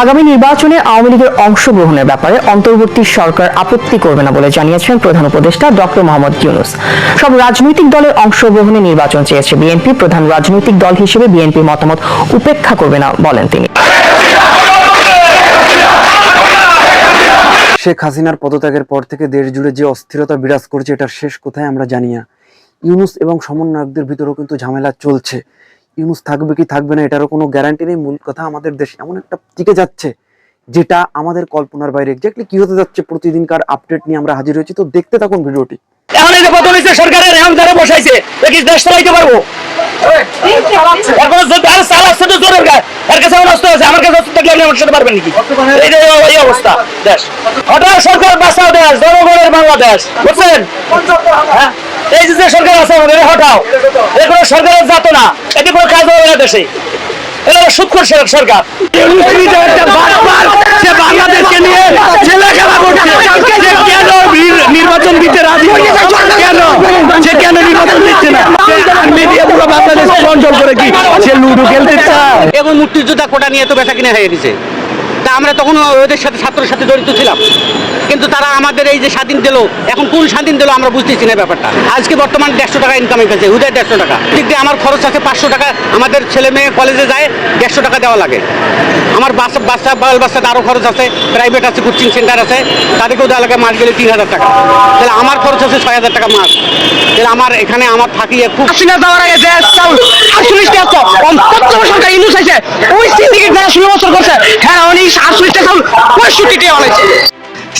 আগামী নির্বাচনে আওয়ামী লীগের অংশগ্রহণের ব্যাপারে অন্তর্বর্তী সরকার আপত্তি করবে না বলে জানিয়েছেন প্রধান উপদেষ্টা ডক্টর মোহাম্মদ ইউনুস। সব রাজনৈতিক দলের অংশগ্রহণে নির্বাচন চেয়েছে বিএনপি। প্রধান রাজনৈতিক দল হিসেবে বিএনপির মতামত উপেক্ষা করবে না বলেন তিনি। শেখ হাসিনার পদত্যাগের পর থেকে দেশ জুড়ে যে অস্থিরতা বিরাজ করছে, এটার শেষ কোথায় আমরা জানি না। ইউনুস এবং সমন্বয়কদের ভিতরেও কিন্তু ঝামেলা চলছে। ইউনুস থাকবে কি থাকবে না, এটারও কোনো গ্যারান্টি নেই। মূল কথা আমাদের দেশ এমন একটা টিকে যাচ্ছে, যেটা আমাদের কল্পনার বাইরে। এক্স্যাক্টলি কি হতে যাচ্ছে প্রতিদিনকার আপডেট নিয়ে আমরা হাজির হয়েছি, তো দেখতে থাকুন ভিডিওটি। এখন এই পতন হয়েছে সরকারের এখন যারা বসাইছে কি দেশ চালাইতে পারব? বাংলাদেশ, বুঝছেন? হ্যাঁ? এই যে যে সরকার আছে আমাদের হটাও। এ কোনো সরকারের জাতো না এতে কোনো কাজ হবে না দেশে। সরকার। সে বাংলাদেশকে নিয়ে ছেলে খেলা করছে। কেন নির্বাচন দিতে রাজি কেন? সে কেন নির্বাচন দিচ্ছে না? মিডিয়া পুরো বাংলাদেশ কন্ট্রোল করে কি? সে লুডো খেলতে চায়। এবং মুক্তিযোদ্ধা কোটা নিয়ে তো বেচা কিনে হয়ে গেছে। তা আমরা তখন ওদের সাথে ছাত্রের সাথে জড়িত ছিলাম। কিন্তু তারা আমাদের এই যে স্বাধীন দিল, এখন কোন স্বাধীন দিল আমরা বুঝতেছি না ব্যাপারটা। আজকে বর্তমান দেড়শো টাকা ইনকাম হয়েছে উদয় দেড়শো টাকা। দিক দিয়ে আমার খরচ আছে পাঁচশো টাকা, আমাদের ছেলে মেয়ে কলেজে যায়, দেড়শো টাকা দেওয়া লাগে। আমার বাচ্চা বাচ্চা বাল বাচ্চাতে আরও খরচ আছে প্রাইভেট আছে কোচিং সেন্টার আছে, তাদেরকেও দেওয়া লাগে মাস গেলে তিন হাজার টাকা। তাহলে আমার খরচ আছে ছয় হাজার টাকা মাস। তাহলে আমার এখানে আমার থাকি খুব যাওয়ার আগে করছে। হ্যাঁ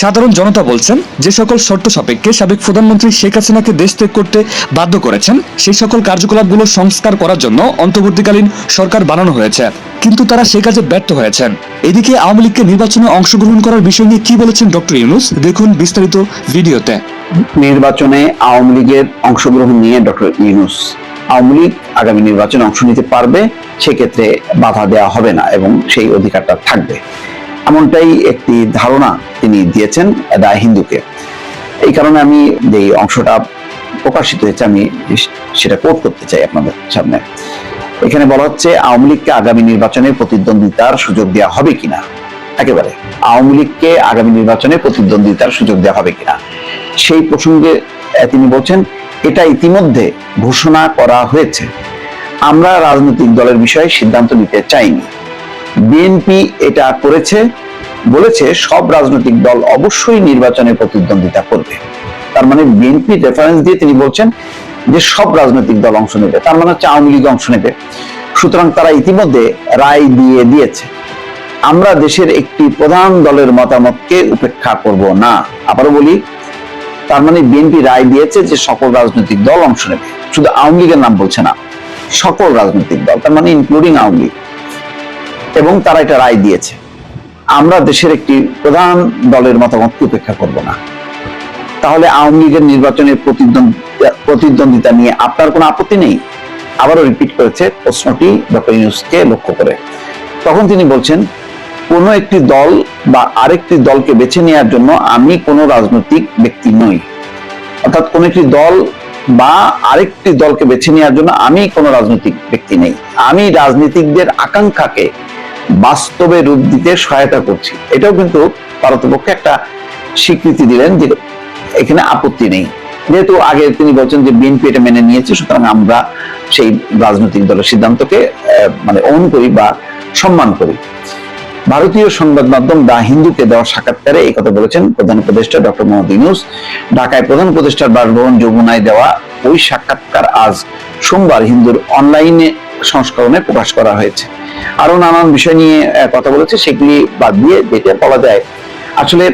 সাধারণ জনতা বলছেন যে সকল শর্ত সাপেক্ষে সাবেক প্রধানমন্ত্রী শেখ হাসিনাকে দেশ ত্যাগ করতে বাধ্য করেছেন সেই সকল কার্যকলাপগুলো সংস্কার করার জন্য অন্তর্বর্তীকালীন সরকার বানানো হয়েছে। কিন্তু তারা সে কাজে ব্যর্থ হয়েছেন। এদিকে আওয়ামী লীগকে নির্বাচনে অংশগ্রহণ করার বিষয় নিয়ে কি বলেছেন ডক্টর ইউনুস? দেখুন বিস্তারিত ভিডিওতে। নির্বাচনে আওয়ামী লীগের অংশগ্রহণ নিয়ে ডক্টর ইউনুস আওয়ামী লীগ আগামী নির্বাচনে অংশ নিতে পারবে, সেক্ষেত্রে বাধা দেওয়া হবে না এবং সেই অধিকারটা থাকবে। এমনটাই একটি ধারণা তিনি দিয়েছেন দা হিন্দুকে। এই কারণে আমি যে অংশটা প্রকাশিত হয়েছে, আমি সেটা কোট করতে চাই আপনাদের সামনে। এখানে বলা হচ্ছে, আওয়ামী লীগকে আগামী নির্বাচনে প্রতিদ্বন্দ্বিতার সুযোগ দেওয়া হবে কিনা? একেবারে, আওয়ামী লীগকে আগামী নির্বাচনে প্রতিদ্বন্দ্বিতার সুযোগ দেওয়া হবে কিনা? সেই প্রসঙ্গে তিনি বলছেন এটা ইতিমধ্যে ঘোষণা করা হয়েছে। আমরা রাজনৈতিক দলের বিষয়ে সিদ্ধান্ত নিতে চাইনি। বিএনপি এটা করেছে, বলেছে সব রাজনৈতিক দল অবশ্যই নির্বাচনে প্রতিদ্বন্দ্বিতা করবে। তার মানে বিএনপি রেফারেন্স দিয়ে তিনি বলছেন যে সব রাজনৈতিক দল অংশ নেবে, তার মানে হচ্ছে আওয়ামী লীগ অংশ নেবে। সুতরাং তারা ইতিমধ্যে রায় দিয়ে দিয়েছে। আমরা দেশের একটি প্রধান দলের মতামতকে উপেক্ষা করব না। আবারও বলি তার মানে বিএনপি রায় দিয়েছে যে সকল রাজনৈতিক দল অংশ নেবে। শুধু আওয়ামী লীগের নাম বলছে না, সকল রাজনৈতিক দল, তার মানে ইনক্লুডিং আওয়ামী লীগ। এবং তারা এটা রায় দিয়েছে। আমরা দেশের একটি প্রধান দলের মতামতকে উপেক্ষা করব না। তাহলে আওয়ামী লীগের নির্বাচনের প্রতিদ্বন্দ্বিতা নিয়ে আপনার কোনো আপত্তি নেই? আবারও রিপিট করেছে প্রশ্নটি ডক্টর ইউনুসকে লক্ষ্য করে। তখন তিনি বলছেন কোন একটি দল বা আরেকটি দলকে বেছে নেওয়ার জন্য আমি কোনো রাজনৈতিক ব্যক্তি নই। অর্থাৎ কোন একটি দল বা আরেকটি দলকে বেছে নেওয়ার জন্য আমি কোনো রাজনৈতিক ব্যক্তি নেই। আমি রাজনীতিকদের আকাঙ্ক্ষাকে বাস্তবে রূপ দিতে সহায়তা করছি। এটাও কিন্তু ভারতপক্ষে একটা স্বীকৃতি দিলেন যে এখানে আপত্তি নেই। যেহেতু আগে তিনি বলছেন যে বিএনপি এটা মেনে নিয়েছে, সুতরাং আমরা সেই রাজনৈতিক দলের সিদ্ধান্তকে মানে অন করি বা সম্মান করি। ভারতীয় সংবাদ মাধ্যম দা হিন্দুকে দেওয়া সাক্ষাৎকারে এই কথা বলেছেন প্রধান উপদেষ্টা ডক্টর মোহাম্মদ ইউনুস। ঢাকায় প্রধান উপদেষ্টার বাসভবন যমুনায় দেওয়া ওই সাক্ষাৎকার আজ সোমবার হিন্দুর অনলাইনে সংস্করণে প্রকাশ করা হয়েছে। আরও নানান বিষয় নিয়ে কথা বলেছে, সেগুলি বাদ দিয়ে যেটা বলা যায় আসলে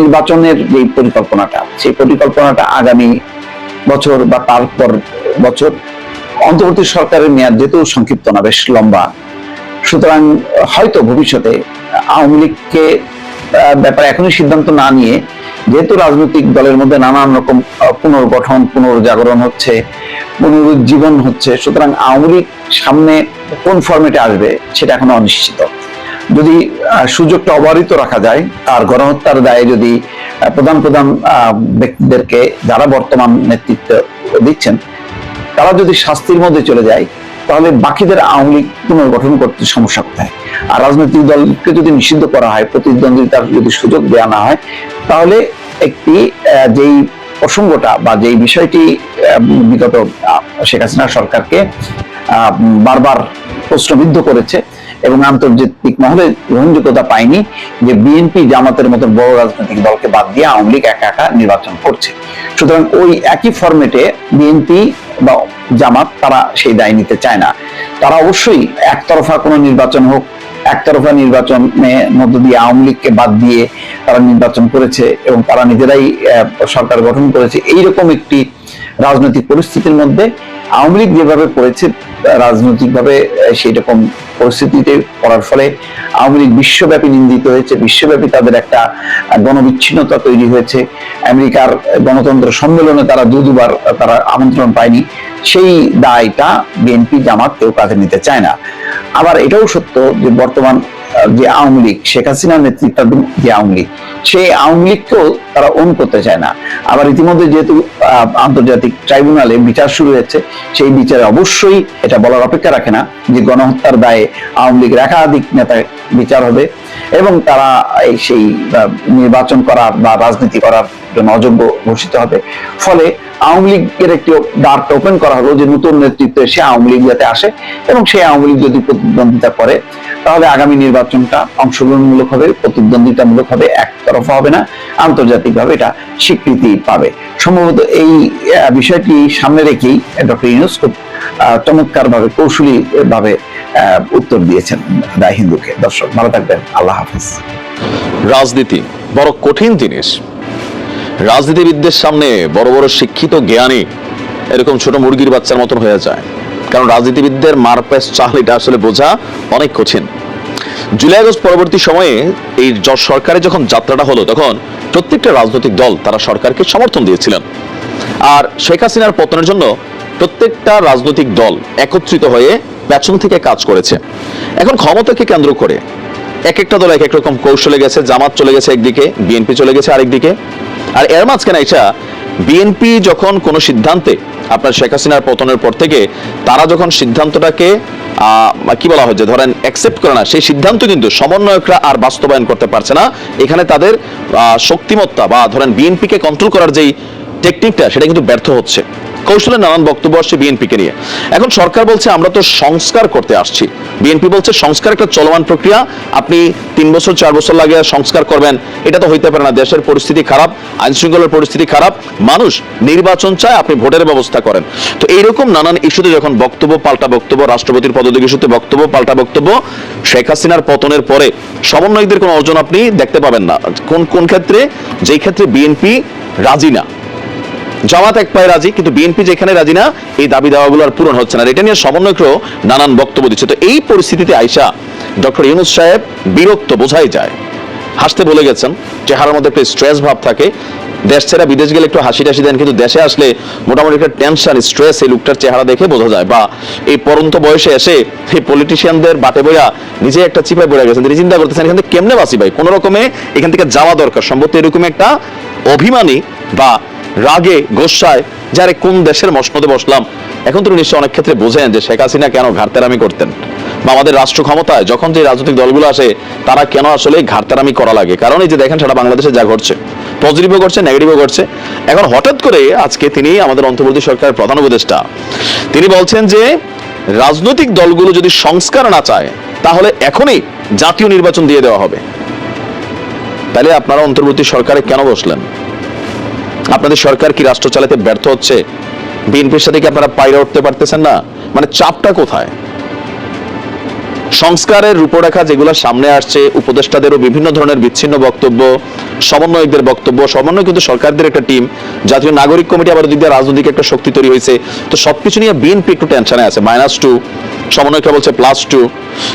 নির্বাচনের যে পরিকল্পনাটা, সেই পরিকল্পনাটা আগামী বছর বা তারপর বছর অন্তর্বর্তী সরকারের মেয়াদ যেহেতু সংক্ষিপ্ত না, বেশ লম্বা। সুতরাং, হয়তো ভবিষ্যতে, আওয়ামী লীগকে ব্যাপারে এখনই সিদ্ধান্ত না নিয়ে, যেহেতু রাজনৈতিক দলের মধ্যে নানান রকম পুনর্গঠন, পুনর্জাগরণ হচ্ছে, পুনরুজ্জীবন হচ্ছে, সুতরাং আওয়ামী লীগ সামনে কোন ফর্মেটে আসবে, সেটা এখনও অনিশ্চিত। যদি সুযোগটা অবারিত রাখা যায় আর গণহত্যার দায়ে যদি প্রধান প্রধান ব্যক্তিদেরকে যারা বর্তমান নেতৃত্ব দিচ্ছেন, তারা যদি শাস্তির মধ্যে চলে যায় তাহলে বাকিদের আওয়ামী লীগ পুনর্গঠন করতে সমস্যা কোথায়? আর রাজনৈতিক দলকে যদি নিষিদ্ধ করা হয় প্রতিদ্বন্দ্বিতার যদি সুযোগ দেওয়া না হয়, তাহলে একটি যেই প্রসঙ্গটা বা যেই বিষয়টি বিগত শেখ হাসিনা সরকারকে বারবার প্রশ্নবিদ্ধ করেছে এবং আন্তর্জাতিক মহলে গ্রহণযোগ্যতা পায়নি যে বিএনপি জামাতের মতো বড় রাজনৈতিক দলকে বাদ দিয়ে আওয়ামী লীগ একা একা নির্বাচন করছে। সুতরাং ওই একই ফরম্যাটে বিএনপি বা জামাত তারা সেই দায় নিতে চায় না। তারা অবশ্যই একতরফা কোনো নির্বাচন হোক, একতরফা নির্বাচনে মধ্য দিয়ে আওয়ামী লীগকে বাদ দিয়ে তারা নির্বাচন করেছে এবং তারা নিজেরাই সরকার গঠন করেছে। এইরকম একটি রাজনৈতিক পরিস্থিতির মধ্যে আওয়ামী লীগ যেভাবে করেছে রাজনৈতিকভাবে সেই রকম পরিস্থিতিতে পড়ার ফলে আওয়ামী লীগ বিশ্বব্যাপী নিন্দিত হয়েছে, বিশ্বব্যাপী তাদের একটা গণবিচ্ছিন্নতা তৈরি হয়েছে। আমেরিকার গণতন্ত্র সম্মেলনে তারা দু দুবার তারা আমন্ত্রণ পায়নি। সেই দায়টা বিএনপি জামাত কেউ কাঁধে নিতে চায় না। আবার এটাও সত্য যে বর্তমান যে আওয়ামী লীগ, শেখ হাসিনার নেতৃত্বাধীন যে আওয়ামী লীগ, সেই আওয়ামী লীগকেও তারা অন করতে চায় না। আবার ইতিমধ্যে যেহেতু আন্তর্জাতিক ট্রাইব্যুনালে বিচার শুরু হয়েছে, সেই বিচারে অবশ্যই এটা বলার অপেক্ষা রাখে না যে গণহত্যার দায়ে আওয়ামী লীগের একাধিক নেতা বিচার হবে এবং তারা সেই নির্বাচন করার বা রাজনীতি করার জন্য অযোগ্য ঘোষিত হবে। ফলে আওয়ামী লীগের একটি দ্বারটা ওপেন করা হলো যে নতুন নেতৃত্ব এসে আওয়ামী লীগ যাতে আসে এবং সেই আওয়ামী লীগ যদি প্রতিদ্বন্দ্বিতা করে তাহলে আগামী নির্বাচনটা অংশগ্রহণমূলক হবে প্রতিদ্বন্দ্বিতামূলক হবে একতরফা হবে না আন্তর্জাতিকভাবে এটা স্বীকৃতি পাবে। সম্ভবত এই বিষয়টি সামনে রেখেই ডক্টর ইউনুস খুব চমৎকার ভাবে কৌশলী ভাবে আহ, উত্তর দিয়েছেন। দা হিন্দুকে। দর্শক, ভালো থাকবেন। আল্লাহ হাফিজ। রাজনীতি, বড় কঠিন জিনিস। রাজনীতিবিদদের সামনে বড় বড় শিক্ষিত জ্ঞানী এরকম ছোট মুরগির বাচ্চার মতন হয়ে যায়। কারণ রাজনীতিবিদদের মারপ্যাস চাল এটা আসলে বোঝা অনেক কঠিন। জুলাই আগস্ট পরবর্তী সময়ে এই সরকারের যখন যাত্রাটা হলো, তখন প্রত্যেকটা রাজনৈতিক দল তারা সরকারকে সমর্থন দিয়েছিলেন। আর শেখ হাসিনার পতনের জন্য প্রত্যেকটা রাজনৈতিক দল একত্রিত হয়ে পেছন থেকে কাজ করেছে। এখন ক্ষমতাকে কেন্দ্র করে এক একটা দল এক এক রকম কৌশলে গেছে, জামাত চলে গেছে একদিকে, বিএনপি চলে গেছে আরেকদিকে। আর এর মাঝখানে এটা বিএনপি যখন কোনো সিদ্ধান্তে আপনার শেখ হাসিনার পতনের পর থেকে তারা যখন সিদ্ধান্তটাকে কি বলা হয় যে ধরেন অ্যাকসেপ্ট করে না, সেই সিদ্ধান্ত কিন্তু সমন্বয়করা আর বাস্তবায়ন করতে পারছে না। এখানে তাদের শক্তিমত্তা বা ধরেন বিএনপিকে কন্ট্রোল করার যেই টেকনিকটা সেটা কিন্তু ব্যর্থ হচ্ছে। কৌশলের নানান বক্তব্য আসছে বিএনপিকে নিয়ে। এখন সরকার বলছে, আমরা তো সংস্কার করতে আসছি। বিএনপি বলছে, সংস্কার একটা চলমান প্রক্রিয়া। আপনি তিন বছর, চার বছর লাগে সংস্কার করবেন। এটা তো হইতে পারে না। দেশের পরিস্থিতি খারাপ আইন শৃঙ্খলার পরিস্থিতি খারাপ। মানুষ নির্বাচন চায়, আপনি ভোটের ব্যবস্থা করেন। তো এইরকম নানান ইস্যুতে যখন বক্তব্য পাল্টা বক্তব্য, রাষ্ট্রপতির পদত্যাগ ইস্যুতে বক্তব্য পাল্টা বক্তব্য, শেখ হাসিনার পতনের পরে সমন্বয়কদের কোনো অর্জন আপনি দেখতে পাবেন না। কোন কোন ক্ষেত্রে? যেই ক্ষেত্রে বিএনপি রাজি না। জামাত এক পায়ে রাজি, কিন্তু বিএনপি যেখানে রাজি না, এই দাবি দাওয়াগুলো আর পূরণ হচ্ছে না। এটা নিয়ে সমন্বয়করাও নানান বক্তব্য দিচ্ছে। তো এই পরিস্থিতিতে আইসা ডক্টর ইউনুস সাহেব বিরক্ত বোঝাই যায়। হাসতে বলে গেছেন, চেহারার মধ্যে একটা স্ট্রেস ভাব থাকে। দেশ ছেড়া বিদেশ গেলে একটু হাসি টাসি দেন, কিন্তু দেশে আসলে মোটামুটি একটা টেনশন স্ট্রেস এই লোকটার চেহারা দেখে বোঝা যায়। বা এই পরন্ত বয়সে এসে এই পলিটিশিয়ানদের বাটে বইয়া নিজে একটা চিপায় পড়ে গেছেন। তিনি চিন্তা করতেছেন, এখান থেকে কেমনে বাঁচি ভাই? কোনো রকমে এখান থেকে যাওয়া দরকার। সম্ভবত এরকম একটা অভিমানী বা রাগে, গোসায় যারে কোন দেশের মসনদে বসলাম? এখন তো নিশ্চয় অনেক ক্ষেত্রে বোঝেন যে শেখ হাসিনা কেন ঘাটতারামি করতেন। বা আমাদের রাষ্ট্র ক্ষমতায় যখন যে রাজনৈতিক দলগুলো আসে, তারা কেন আসলে ঘাটতারামি করা লাগে? কারণ এই যে দেখেন সেটা বাংলাদেশে যা ঘটছে পজিটিভও ঘটছে নেগেটিভও ঘটছে। এখন হঠাৎ করে আজকে তিনি আমাদের অন্তর্বর্তী সরকারের প্রধান উপদেষ্টা, তিনি বলছেন যে রাজনৈতিক দলগুলো যদি সংস্কার না চায়, তাহলে এখনই জাতীয় নির্বাচন দিয়ে দেওয়া হবে। তাহলে আপনারা অন্তর্বর্তী সরকারে কেন বসলেন? আপনাদের সরকার কি রাষ্ট্র চালাতে ব্যর্থ হচ্ছে? বিএনপির সাথে কি আপনারা পায়রা উঠতে পারতেছেন না? মানে চাপটা কোথায়? সংস্কারের রূপরেখা যেগুলো সামনে আসছে, উপদেষ্টাদেরও বিভিন্ন ধরনের বিচ্ছিন্ন বক্তব্য, সমন্বয়কদের বক্তব্য, সমন্বয় কিন্তু সরকারদের একটা টিম জাতীয় নাগরিক কমিটি আবার দিক দিয়ে রাজনৈতিক একটা শক্তি তৈরি হয়েছে। তো সবকিছু নিয়ে বিএনপি একটু টেনশনে আছে মাইনাস টু সমন্বয়করা বলছে প্লাস টু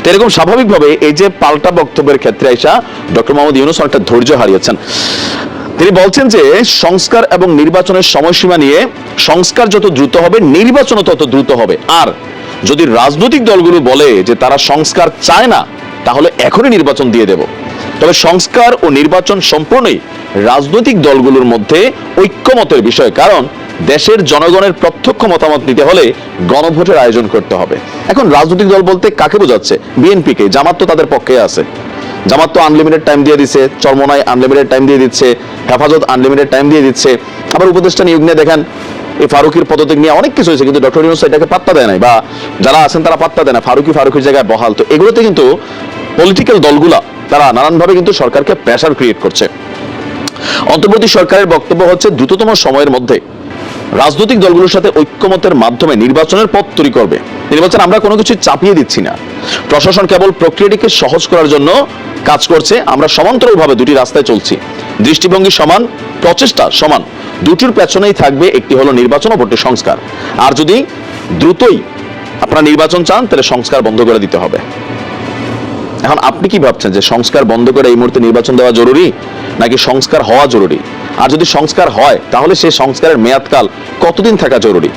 তো এরকম স্বাভাবিকভাবে এই যে পাল্টা বক্তব্যের ক্ষেত্রে আইসা ডক্টর মোহাম্মদ ইউনুস অনেকটা ধৈর্য হারিয়েছেন। তিনি বলছেন যে সংস্কার এবং নির্বাচনের সময়সীমা নিয়ে সংস্কার যত দ্রুত হবে, নির্বাচনও তত দ্রুত হবে। আর যদি রাজনৈতিক দলগুলো বলে যে তারা সংস্কার চায় না, তাহলে এখনই নির্বাচন দিয়ে দেব। তবে সংস্কার ও নির্বাচন সম্পূর্ণই রাজনৈতিক দলগুলোর মধ্যে ঐক্যমতের বিষয়, কারণ দেশের জনগণের প্রত্যক্ষ মতামত নিতে হলে গণভোটের আয়োজন করতে হবে। এখন রাজনৈতিক দল বলতে কাকে বোঝাচ্ছে? বিএনপিকে, জামাত তো তাদের পক্ষে আছে। জামাত তো আনলিমিটেড টাইম দিয়ে দিচ্ছে, চরমনায় আনলিমিটেড টাইম দিয়ে দিচ্ছে, হেফাজত আনলিমিটেড টাইম দিয়ে দিচ্ছে। আবার উপদেষ্টা নিয়োগ নিয়ে দেখেন, এই ফারুকির পদত্যাগ নিয়ে অনেক কিছু হয়েছে, কিন্তু ডক্টর ইউনুস এটাকে পাত্তা দেয় নাই বা যারা আছেন তারা পাত্তা দেয় না ফারুকি ফারুকির জায়গায় বহাল। তো এগুলোতে কিন্তু পলিটিক্যাল দলগুলা, তারা নানানভাবে কিন্তু সরকারকে প্রেশার ক্রিয়েট করছে। অন্তর্বর্তী সরকারের বক্তব্য হচ্ছে, দ্রুততম সময়ের মধ্যে রাজনৈতিক দলগুলোর সাথে ঐক্যমতের মাধ্যমে নির্বাচনের পথ তৈরি করবে। নির্বাচন আমরা কোনো কিছু চাপিয়ে দিচ্ছি না। প্রশাসন কেবল প্রক্রিয়াটিকে সহজ করার জন্য কাজ করছে। আমরা সমান্তরালভাবে দুটি রাস্তায় চলছি। দৃষ্টিভঙ্গি সমান, প্রচেষ্টা সমান। দুটির পেছনেই থাকবে একটি হলো নির্বাচন ভোটের সংস্কার। আর যদি দ্রুতই আপনারা নির্বাচন চান, তাহলে সংস্কার বন্ধ করে দিতে হবে। এখন আপনি কি ভাবছেন যে সংস্কার বন্ধ করে এই মুহূর্তে নির্বাচন দেওয়া জরুরি, নাকি সংস্কার হওয়া জরুরি? আর যদি সংস্কার হয়, তাহলে সেই সংস্কারের মেয়াদকাল কতদিন থাকা জরুরি?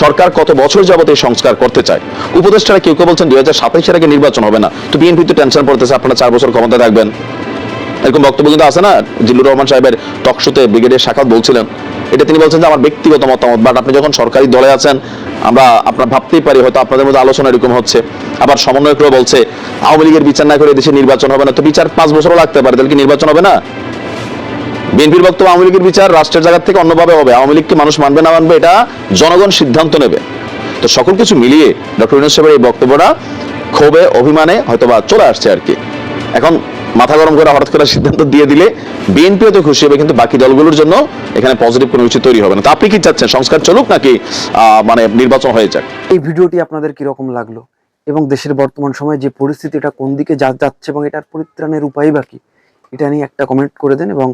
সরকার কত বছর যাবত এই সংস্কার করতে চায়? উপদেষ্টারা কেউ কেউ বলছেন দুই হাজার সাতাইশের আগে নির্বাচন হবে না। তো বিএনপি তো টেনশন পড়তেছে, আপনারা চার বছর ক্ষমতা থাকবেন। এরকম বক্তব্য কিন্তু আছে না? জিল্লুর রহমান সাহেবের টকশোতে ব্রিগেডিয়ার শাখাত বলছিলেন। এটা তিনি বলছেন যে আমার ব্যক্তিগত মতামত বাট আপনি যখন সরকারি দলে আছেন, আমরা আপনার ভাবতেই পারি, হয়তো আপনাদের মধ্যে আলোচনা এরকম হচ্ছে। আবার সমন্বয়করাও বলছে, আওয়ামী লীগের বিচার না করে দেশে নির্বাচন হবে না। তো বিচার পাঁচ বছরও লাগতে পারে, তাহলে কি নির্বাচন হবে না? বিএনপির বক্তব্য আওয়ামী লীগের বিচার রাষ্ট্রের জায়গা থেকে অন্যভাবে হবে। আওয়ামী লীগকে মানুষ মানবে না মানবে এটা জনগণ সিদ্ধান্ত নেবে। তো সকল কিছু মিলিয়ে ডক্টর ইউনুস সাহেবের এই বক্তব্যটা ক্ষোভে, অভিমানে হয়তোবা চলে আসছে আর কি। এখন মাথা গরম করে হঠাৎ করে সিদ্ধান্ত দিয়ে দিলে বিএনপিও তো খুশি হবে, কিন্তু বাকি দলগুলোর জন্য এখানে পজিটিভ কোনো কিছু তৈরি হবে না। তো আপনি কি চাচ্ছেন, সংস্কার চলুক নাকি মানে নির্বাচন হয়ে যাক? এই ভিডিওটি আপনাদের কীরকম লাগল? এবং দেশের বর্তমান সময়ে যে পরিস্থিতি, এটা কোন দিকে যাচ্ছে এবং এটার পরিত্রাণের উপায় বাকি এটা নিয়ে একটা কমেন্ট করে দেন এবং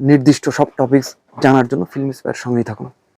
নির্দিষ্ট সব টপিকস জানার জন্য ফিল্ম স্পেয়ার সঙ্গেই থাকুন।